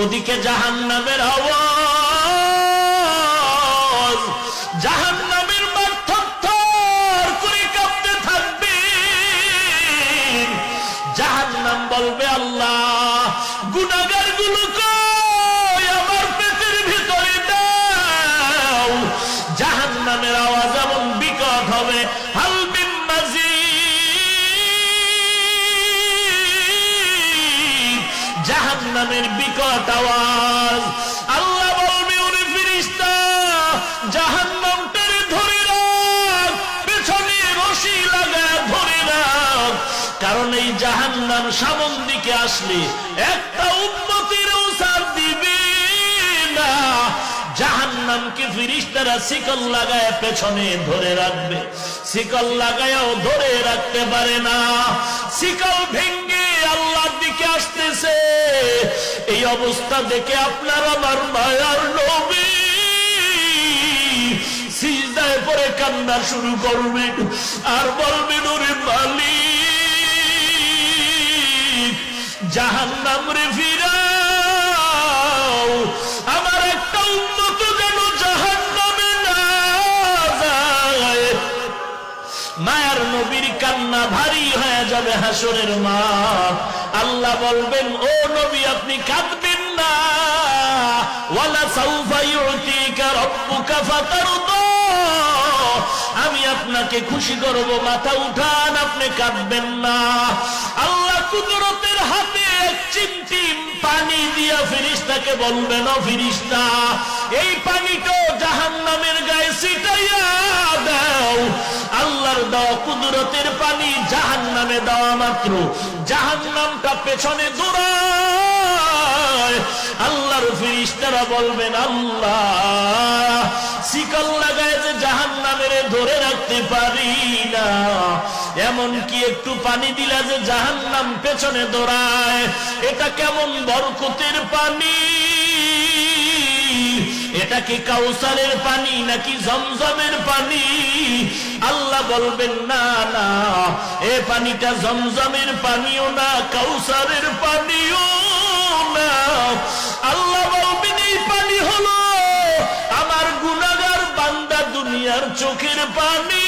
ওদিকে জাহান নামের আওয়াজ জাহান বলবে, আল্লাহ গুনাগারগুলো আমার পেটের ভিতরে দাও। জাহান নামের আওয়াজ এমন বিকট হবে জাহান বিকট আওয়াজ। আল্লাহ বলবে, ওরে ফিরিস্তা জাহান নামটারে ধরে রাখ, পেছনে রশি লাগা ধরে রাখ। কারণ এই জাহান নাম সামন দিকে আসলে একটা উন্নতির সার দিবে না। জাহান নামকে ফিরিস্তারা শিকল লাগায় পেছনে ধরে রাখবে। শিকল লাগায়ও ধরে রাখতে পারে না। শিকল আল্লাহর দিকে আসতেছে। এই অবস্থা দেখে আপনার আমার মায়ার নবী। সিজদায় পরে কান্না শুরু করবেন আর বলবেন, ওরে মালিক, জাহান্নাম রে ফিরাও নবীর কান্না ভারী হয়ে যাবে হাসরের মাঠ আল্লাহ বলবেন, ও নবী, আপনি কাঁদবেন না। ওয়ালা সাউফা আমি আপনাকে খুশি করব, মাথা উঠান, আপনি কাঁদবেন না। আল্লাহ ফিরিস্তাকে না ফিরিস্তা এই পানিটা জাহান নামের গায়ে ছিটাইয়া দাও। আল্লাহর দাও কুদরতের পানি জাহান নামে দেওয়া মাত্র। জাহান নামটা পেছনে আল্লাহর ফিরিস্তারা বলবেন, আল্লাহ, শিকল লাগায় যে জাহান নামের ধরে রাখতে পারি না। এমন কি একটু পানি দিলা যে জাহান নাম পেছনে দৌড়ায়। এটা কেমন বরকতের পানি? এটা কি কাউসারের পানি নাকি জমজমের পানি? আল্লাহ বলবেন, না না, এ পানিটা জমজমের পানিও না, কাউসারের পানিও আল্লাহ বলবেন, এই পানি হলো আমার গুনাগার বান্দা দুনিয়ার চোখের পানি।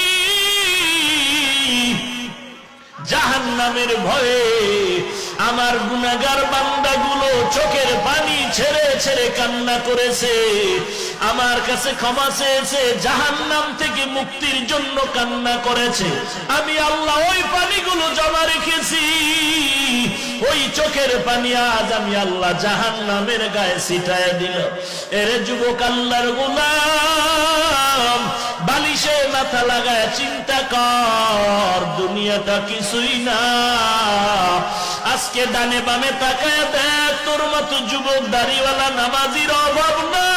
জাহান নামের ভয়ে আমার গুনাগার বান্দাগুলো চোখের পানি ছেড়ে ছেড়ে কান্না করেছে। আমার কাছে ক্ষমা চেয়েছে জাহান নাম থেকে মুক্তির জন্য কান্না করেছে। আমি আল্লাহ ওই পানিগুলো জমা রেখেছি। ওই চোখের পানি আজ আমি আল্লাহ জাহান নামের গায়ে ছিটায় দিল। এর যুবক আল্লাহর গুলাম, বালিশে মাথা লাগায় চিন্তা কর, দুনিয়াটা কিছুই না। আজকে ডানে বামে তাকায় দেখ, তোর মতো যুবক দাড়িওয়ালা নামাজির অভাব নাই।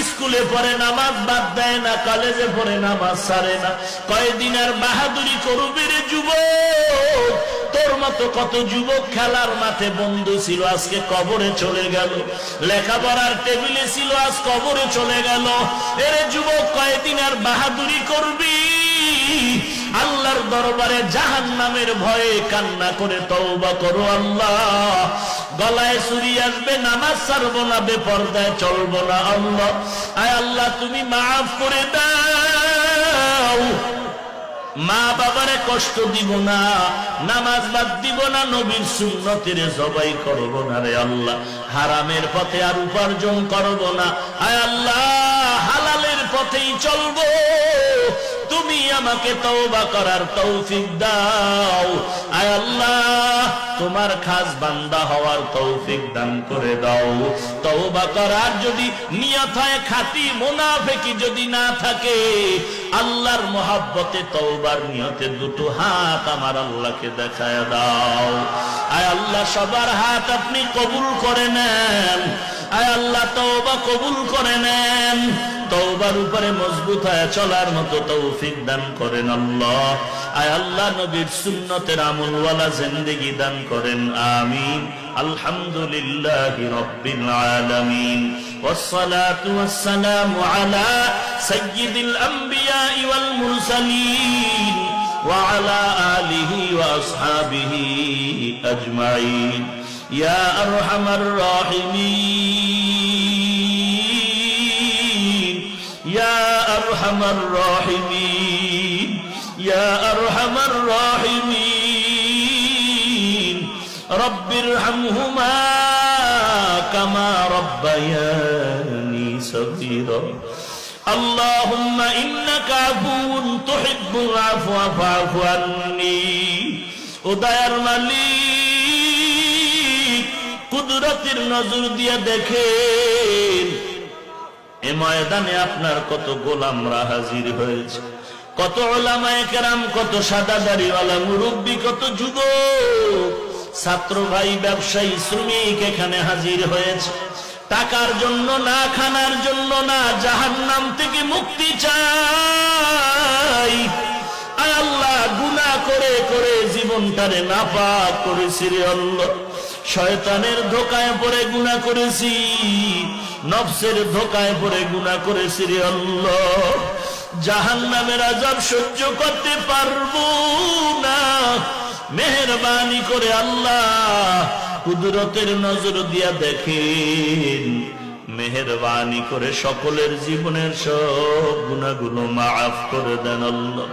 স্কুলে পরে নামাজ বাদ দেয় না, কলেজে পরে নামাজ সারে না। কয়দিন আর বাহাদুরি করবে রে যুবক? তোর মতো কত যুবক খেলার মাঠে বন্ধু ছিল, আজকে কবরে চলে গেল। লেখাপড়ার টেবিলে ছিল, আজ কবরে চলে গেল। এর যুবক কয়েকদিন আর বাহাদুরি করবি? আল্লাহর দরবারে জাহান নামের ভয়ে কান্না করে তওবা করো আল্লাহ। গলায় চুরি আসবে, নামাজ ছাড়বো না, বেপর্দায় চলবো না আল্লাহ। আয় আল্লাহ, তুমি মাফ করে দাও। মা বাবারে কষ্ট দিব না, নামাজ বাদ দিব না, নবীর সুন্নতের জবাই করব না রে আল্লাহ। হারামের পথে আর উপার্জন করব না। আয় আল্লাহ, হালালের পথেই চলবো। তুমি আমাকে তওবা করার তৌফিক দাও। আয় আল্লাহ, তোমার খাস বান্দা হওয়ার তৌফিক দান করে দাও। তওবা করার যদি নিয়ত হয়, খাঁটি মুনাফিকি যদি না থাকে, আল্লাহর মহাব্বতে তওবার নিয়তে দুটো হাত আমার আল্লাহকে দেখায় দাও। আয় আল্লাহ, সবার হাত আপনি কবুল করে নেন। আয় আল্লাহ তওবা কবুল করে নেন তওবার উপরে মজবুত হয়ে চলার মতো তৌফিক দান করেন আল্লাহ আয় আল্লাহ নবীর সুন্নতের আমলওয়ালা জিন্দেগি দান করেন আমিন আলহামদুলিল্লাহ রব্বিল আলামিন والصلاة والسلام على سيد الأنبياء والمرسلين وعلى آله وأصحابه أجمعين يا أرحم الراحمين يا أرحم الراحمين يا أرحم الراحمين رب ارحمهما كما ربياني صغيرا اللهم إنك عفو تحب العفو فاعف عني ودير مليك কুদরতের নজর দিয়ে দেখেন। এ ময়দানে আপনার কত গোলামরা হাজির হয়েছে। কত ওলামায়ে কেরাম, কত সাদা দাড়িওয়ালা মুরব্বী, কত যুবক, ছাত্র ভাই, ব্যবসায়ী, শ্রমিক এখানে হাজির হয়েছে। টাকার জন্য না, খানার জন্য না জাহান নাম থেকে মুক্তি চাই। আল্লাহ গুনা করে করে জীবনটারে নাপাক করেছি রে আল্লাহ। শয়তানের ধোকায় পড়ে গুনাহ করেছি। নফসের ধোকায় পড়ে গুনাহ করেছি রে আল্লাহ। জাহান নামের আজাব সহ্য করতে পারব না। মেহরবানি করে আল্লাহ কুদরতের নজর দিয়া দেখেন। মেহরবানি করে সকলের জীবনের সব গুণাগুলো মাফ করে দেন আল্লাহ।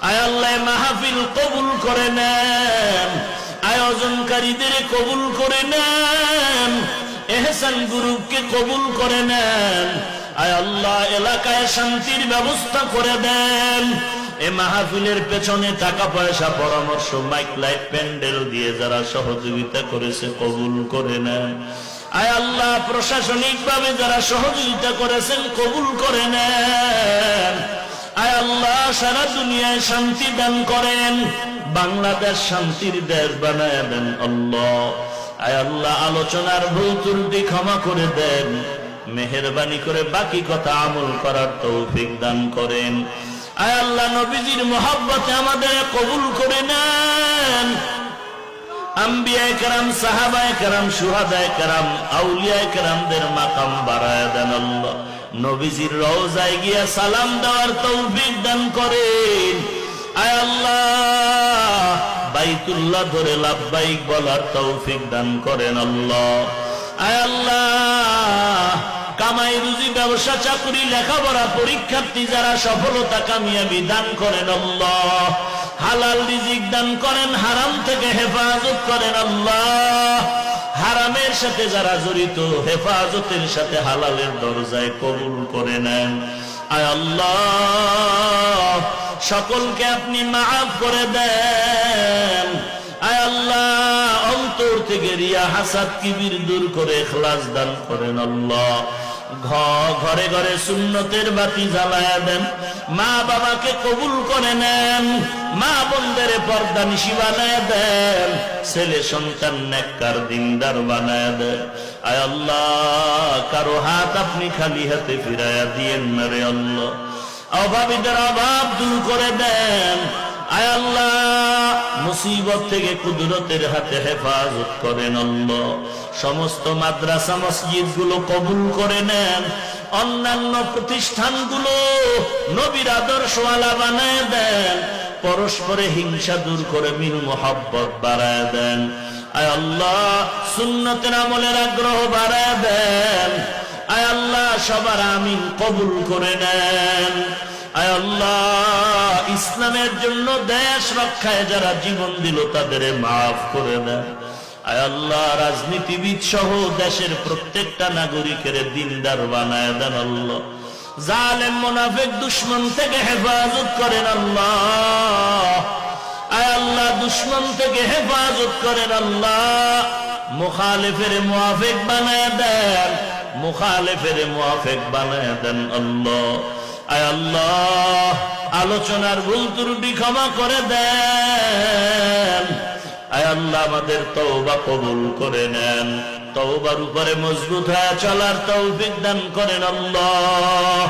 আয় আল্লাহ মাহফিল কবুল করে নেন। আয়োজনকারীদের কবুল করে নেন, এহসান গ্রুপকে কবুল করে নেন। আয় আল্লাহ, এলাকায় শান্তির ব্যবস্থা করে দেন। এ মাহফিলের পেছনে টাকা পয়সা পরামর্শ, মাইক, লাইট, প্যান্ডেল দিয়ে যারা সহযোগিতা করেছে, কবুল করে নেন। আয় আল্লাহ প্রশাসনিক ভাবে যারা সহযোগিতা করেছেন, কবুল করে নেন। আয় আল্লাহ, সারা দুনিয়ায় শান্তি দান করেন। বাংলাদেশ শান্তির দেশ বানায় দেন আল্লাহ। আয় আল্লাহ, আলোচনার ভুল ত্রুটি ক্ষমা করে দেন। মেহরবানি করে বাকি কথা আমল করার তৌফিক দান করেন। আয় আল্লাহ, নবীজির মোহাব্বতে আমাদের কবুল করে নেন। আম্বিয়ায় কারাম, সাহাবায় কারাম সুহাদায় কারাম, আউলিয়ায় কারামদের মাকাম বাড়ায় দেন আল্লাহ। নবীজির রওজায় গিয়া সালাম দেওয়ার তৌফিক দান করেন। বাইতুল্লাহ ধরে লাভবাইক বলার তৌফিক দান করেন আল্লাহ। আয় আল্লাহ, কামাই রুজি, ব্যবসা, চাকরি, লেখাপড়া, পরীক্ষার্থী যারা সফলতা, কামিয়াবি দান করেন আল্লাহ। হালাল রিজিক দান করেন, হারাম থেকে হেফাজত করেন আল্লাহ। হারামের সাথে যারা জড়িত, হেফাজতের সাথে হালালের দরজায় কবুল করে নেন। আয় আল্লাহ সকলকে আপনি মাফ করে দেন। আয় আল্লাহ, অন্তর থেকে রিয়া হাসাদ কিবির দূর করে খ্লাস দান করেন আল্লাহ। ঘরে ঘরে সুন্নতের বাতি জ্বালায়া দেন। মা বাবাকে কবুল করে নেন। মা বোনদের পর্দা নিশি বানায় দেন। ছেলে সন্তান দিনদার বানায় দেন। আয় আল্লাহ, কারও হাত আপনি খালি হাতে ফিরাইয়া দিয়েন না রে আল্লাহ। অভাবীদের অভাব দূর করে দেন। আয় আল্লাহ, মুসিবত থেকে কুদরতের হাতে হেফাজত করেন আল্লাহ। সমস্ত মাদ্রাসা মসজিদগুলো কবুল করে নেন। অন্যান্য প্রতিষ্ঠানগুলো নবীর আদর্শওয়ালা বানায় দেন। পরস্পরে হিংসা দূর করে মিল মোহাব্বত বাড়ায় দেন। আয় আল্লাহ, সুন্নতের আমলের আগ্রহ বাড়ায় দেন। সবার আমিন কবুল করে নেন। আল্লাহ, ইসলামের জন্য দেশ রক্ষায় যারা জীবন দিল তাদের মাফ করে দেন। আয় আল্লাহ, রাজনীতিবিদ সহ দেশের প্রত্যেকটা নাগরিকের দিনদার বানায় দেন আল্লাহ। জালেম, মোনাফেক, দুশ্মন থেকে হেফাজত করেন আল্লাহ। আয় আল্লাহ, দুশ্মন থেকে হেফাজত করেন আল্লাহ। মুখালেফের মোয়াফেক বানায় দেন। মুখালেফের মুআফেক বানায় দেন আল্লাহ। আয় আল্লাহ, আলোচনার ভুল ত্রুটি ক্ষমা করে দেন। আয় আল্লাহ, আমাদের তওবা কবুল করে নেন। তওবার উপরে মজবুত হয়ে চলার তৌফিক দান করেন আল্লাহ।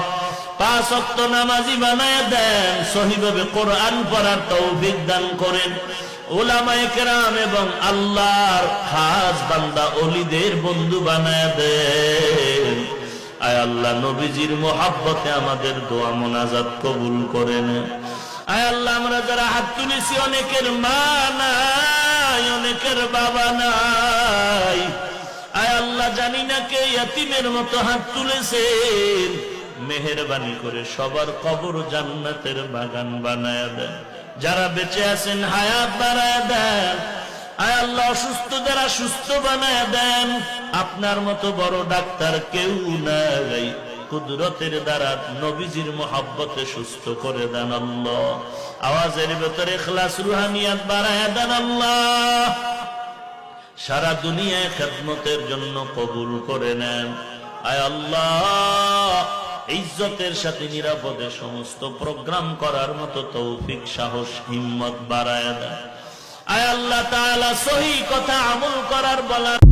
পাঁচ অক্ত নামাজি বানায় দেন, সহিভাবে কোরআন পড়ার তৌফিক দান করেন। ওলামায়ে কেরাম এবং আল্লাহর খাস বান্দা অলিদের বন্ধু বানায় দেন আয় আল্লাহ, নবীজির মোহাব্বতে আমাদের দোয়া মোনাজাত কবুল করেন আয় আল্লাহ, আমরা যারা হাত তুলেছি, অনেকের মা নাই, অনেকের বাবা নাই। আয় আল্লাহ, জানি না কে ইয়াতিমের মতো হাত তুলেছেন। মেহেরবানি করে সবার কবর জান্নাতের বাগান বানায় দেন। যারা বেঁচে আছেন, হায়াত বাড়ায় দেন। আল্লাহ, অসুস্থ যারা সুস্থ বানায় দেন। আপনার মতো বড় ডাক্তার কেউ নাই। কুদরতের দ্বারা নবীজির মোহাব্বতে সুস্থ করে দেন আল্লাহ। আওয়াজের ভেতরে খেলাস রুহানিয়াত বাড়ায় দেন আল্লাহ। সারা দুনিয়ায় খেদমতের জন্য কবুল করে নেন। আয় আল্লাহ ইজ্জতের সাথে নিরাপদে সমস্ত প্রোগ্রাম করার মতো তৌফিক, সাহস, হিম্মত বাড়ায় দেয়। আয় আল্লাহ তাআলা সহি কথা আমল করার বলার